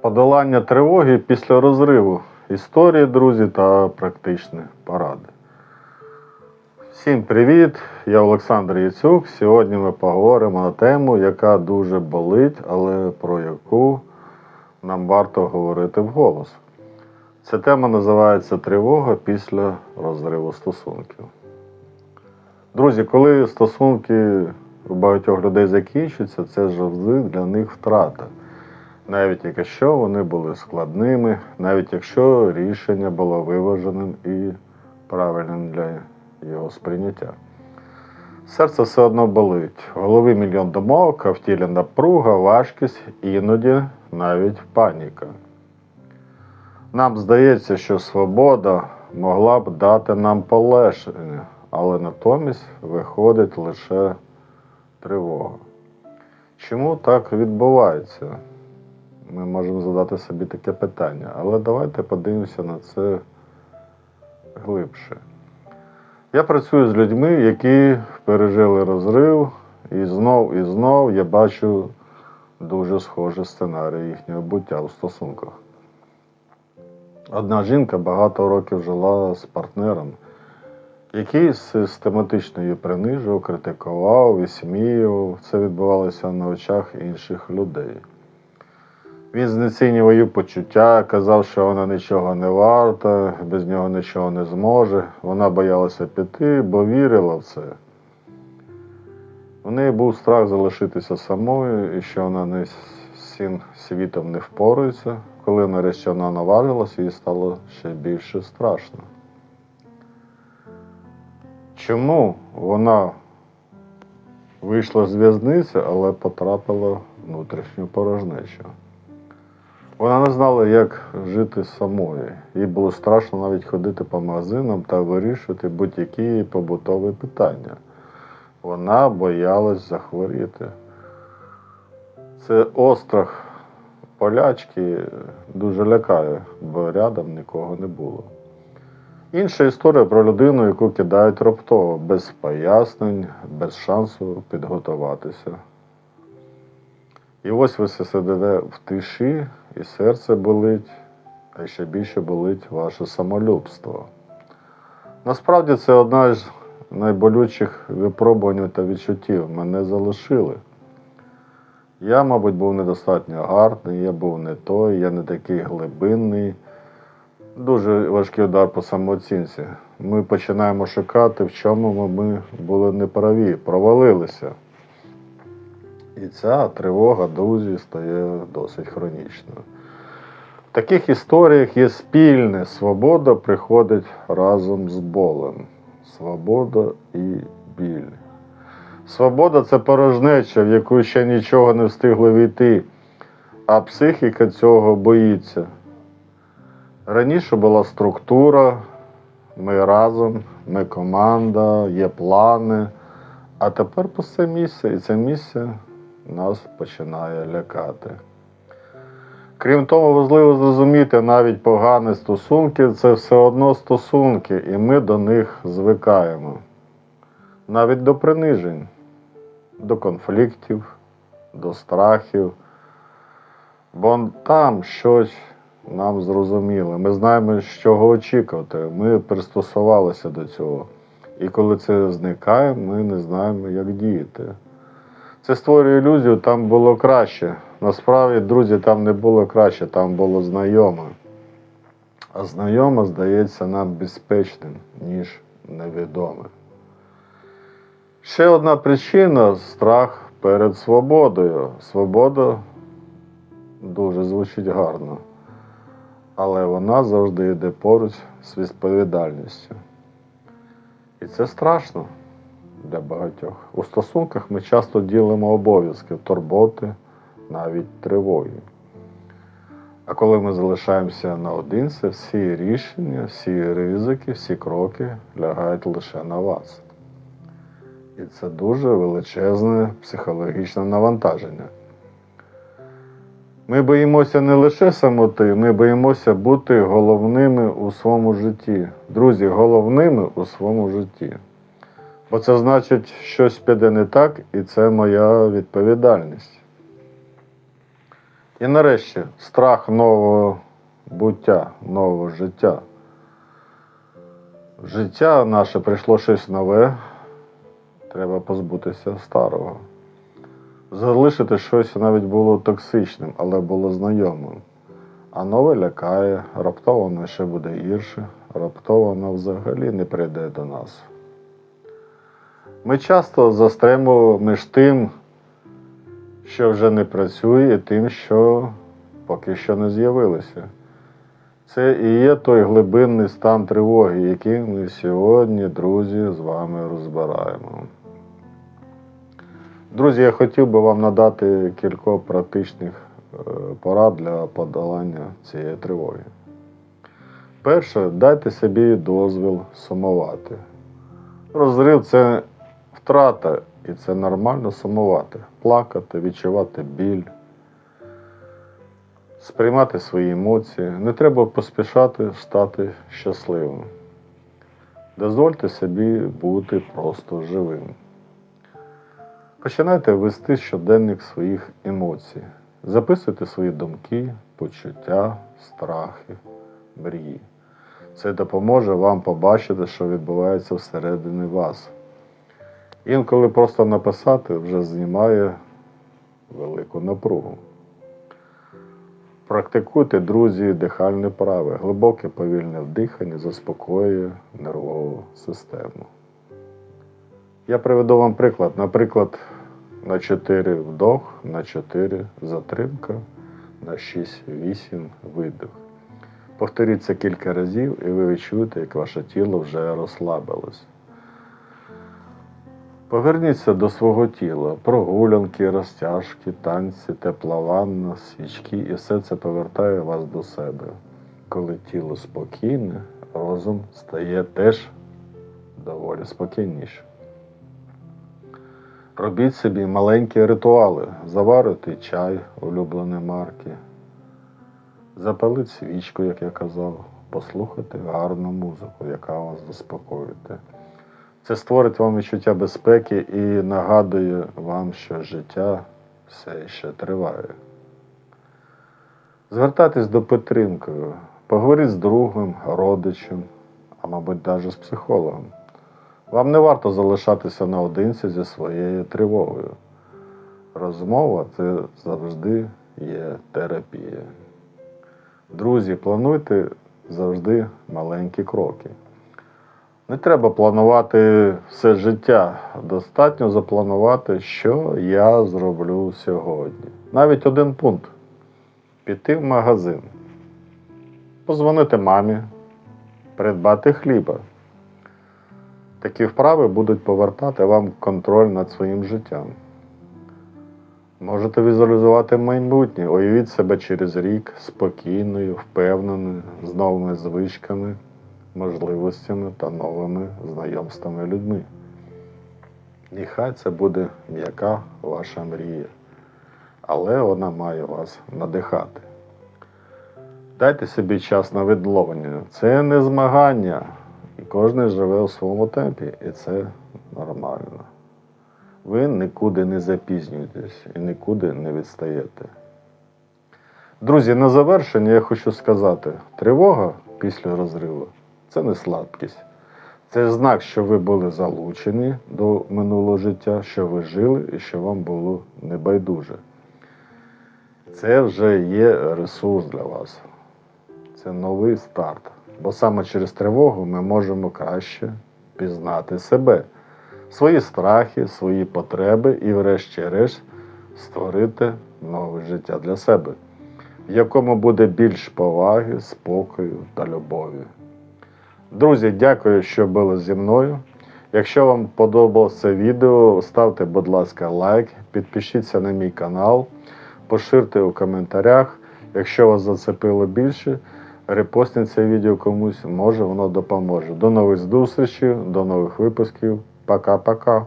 Подолання тривоги після розриву. Історії, друзі, та практичні поради. Всім привіт! Я Олександр Яцюк. Сьогодні ми поговоримо на тему, яка дуже болить, але про яку нам варто говорити вголос. Ця тема називається Тривога після розриву стосунків. Друзі, коли стосунки у багатьох людей закінчуються, це завжди для них втрата. Навіть якщо вони були складними, навіть якщо рішення було виваженим і правильним для його сприйняття. Серце все одно болить. В голові мільйон думок, а в тілі напруга, важкість, іноді навіть паніка. Нам здається, що свобода могла б дати нам полегшення, але натомість виходить лише тривога. Чому так відбувається? Ми можемо задати собі таке питання, але давайте подивимося на це глибше. Я працюю з людьми, які пережили розрив, і знов і знов я бачу дуже схожий сценарій їхнього буття у стосунках. Одна жінка багато років жила з партнером, який систематично її принижував, критикував, висміював. Це відбувалося на очах інших людей. Він знецінював її почуття, казав, що вона нічого не варта, без нього нічого не зможе. Вона боялася піти, бо вірила в це. У неї був страх залишитися самою і що вона не з світом не впорається. Коли нарешті вона наважилася, їй стало ще більше страшно. Чому вона вийшла з в'язниці, але потрапила в внутрішню порожнечу? Вона не знала, як жити самою. Їй було страшно навіть ходити по магазинам та вирішувати будь-які побутові питання. Вона боялась захворіти. Це острах полячки дуже лякає, бо рядом нікого не було. Інша історія про людину, яку кидають раптово, без пояснень, без шансу підготуватися. І ось ви сидите в тиші, і серце болить, а ще більше болить ваше самолюбство. Насправді це одна з найболючих випробувань та відчуттів. Мене залишили. Я, мабуть, був недостатньо гарний, я був не той, я не такий глибинний. Дуже важкий удар по самооцінці. Ми починаємо шукати, в чому ми були неправі, провалилися. І ця тривога, друзі, стає досить хронічною. В таких історіях є спільне свобода приходить разом з болем. Свобода і біль. Свобода це порожнеча, в яку ще нічого не встигло війти, а психіка цього боїться. Раніше була структура, ми разом, ми команда, є плани, а тепер пусте місце, і це місце нас починає лякати. Крім того, важливо зрозуміти, навіть погані стосунки це все одно стосунки, і ми до них звикаємо. Навіть до принижень, до конфліктів, до страхів. Бо там щось нам зрозуміло. Ми знаємо, з чого очікувати. Ми пристосувалися до цього. І коли це зникає, ми не знаємо, як діяти. Це створює ілюзію, там було краще. Насправді, друзі, там не було краще, там було знайоме. А знайоме здається нам безпечним, ніж невідоме. Ще одна причина страх перед свободою. Свобода дуже звучить гарно, але вона завжди йде поруч з відповідальністю. І це страшно для багатьох. У стосунках ми часто ділимо обов'язки, турботи, навіть тривоги. А коли ми залишаємося наодинці, всі рішення, всі ризики, всі кроки лягають лише на вас. І це дуже величезне психологічне навантаження. Ми боїмося не лише самоти, ми боїмося бути головними у своєму житті. Друзі, головними у своєму житті. Бо це значить, щось піде не так, і це моя відповідальність. І нарешті страх нового буття, нового життя. Життя наше прийшло щось нове, треба позбутися старого. Залишити щось навіть було токсичним, але було знайомим. А нове лякає, раптово ще буде гірше, раптово взагалі не прийде до нас. Ми часто застремо між тим, що вже не працює, і тим, що поки що не з'явилося. Це і є той глибинний стан тривоги, який ми сьогодні, друзі, з вами розбираємо. Друзі, я хотів би вам надати кілька практичних е, порад для подолання цієї тривоги. Перше, дайте собі дозвіл сумувати. Розрив це втрата, і це нормально сумувати, плакати, відчувати біль, сприймати свої емоції. Не треба поспішати стати щасливим. Дозвольте собі бути просто живим. Починайте вести щоденник своїх емоцій. Записуйте свої думки, почуття, страхи, мрії. Це допоможе вам побачити, що відбувається всередині вас. Інколи просто написати вже знімає велику напругу. Практикуйте, друзі, дихальні прави. Глибоке повільне вдихання заспокоює нервову систему. Я приведу вам приклад. Наприклад, на 4 вдох, на 4 затримка, на 6-8 видох. Повторіть це кілька разів, і ви відчуєте, як ваше тіло вже розслабилось. Поверніться до свого тіла, прогулянки, розтяжки, танці, тепла ванна, свічки, і все це повертає вас до себе. Коли тіло спокійне, розум стає теж доволі спокійніше. Робіть собі маленькі ритуали, заварити чай улюбленої марки, запалити свічку, як я казав, послухати гарну музику, яка вас заспокоює. Це створить вам відчуття безпеки і нагадує вам, що життя все ще триває. Звертайтесь до підтримки, поговоріть з другом, родичем, а мабуть, навіть з психологом. Вам не варто залишатися наодинці зі своєю тривогою. Розмова це завжди є терапія. Друзі, плануйте завжди маленькі кроки. Не треба планувати все життя. Достатньо запланувати, що я зроблю сьогодні. Навіть один пункт: піти в магазин, позвонити мамі, придбати хліба. Такі вправи будуть повертати вам контроль над своїм життям. Можете візуалізувати майбутнє, уявіть себе через рік спокійною, впевненою, з новими звичками, можливостями та новими знайомствами людьми. Нехай це буде м'яка ваша мрія, але вона має вас надихати. Дайте собі час на відловлення. Це не змагання, і кожен живе у своєму темпі, і це нормально. Ви нікуди не запізнюєтесь і нікуди не відстаєте. Друзі, на завершення я хочу сказати: тривога після розриву це не слабкість. Це знак, що ви були залучені до минулого життя, що ви жили і що вам було небайдуже. Це вже є ресурс для вас. Це новий старт. Бо саме через тривогу ми можемо краще пізнати себе, свої страхи, свої потреби і, врешті-решт, створити нове життя для себе, в якому буде більш поваги, спокою та любові. Друзі, дякую, що були зі мною. Якщо вам подобалося відео, ставте, будь ласка, лайк, підпишіться на мій канал, поширте у коментарях. Якщо вас зацепило більше, репостніть це відео комусь, може воно допоможе. До нових зустрічей, до нових випусків. Пока-пока.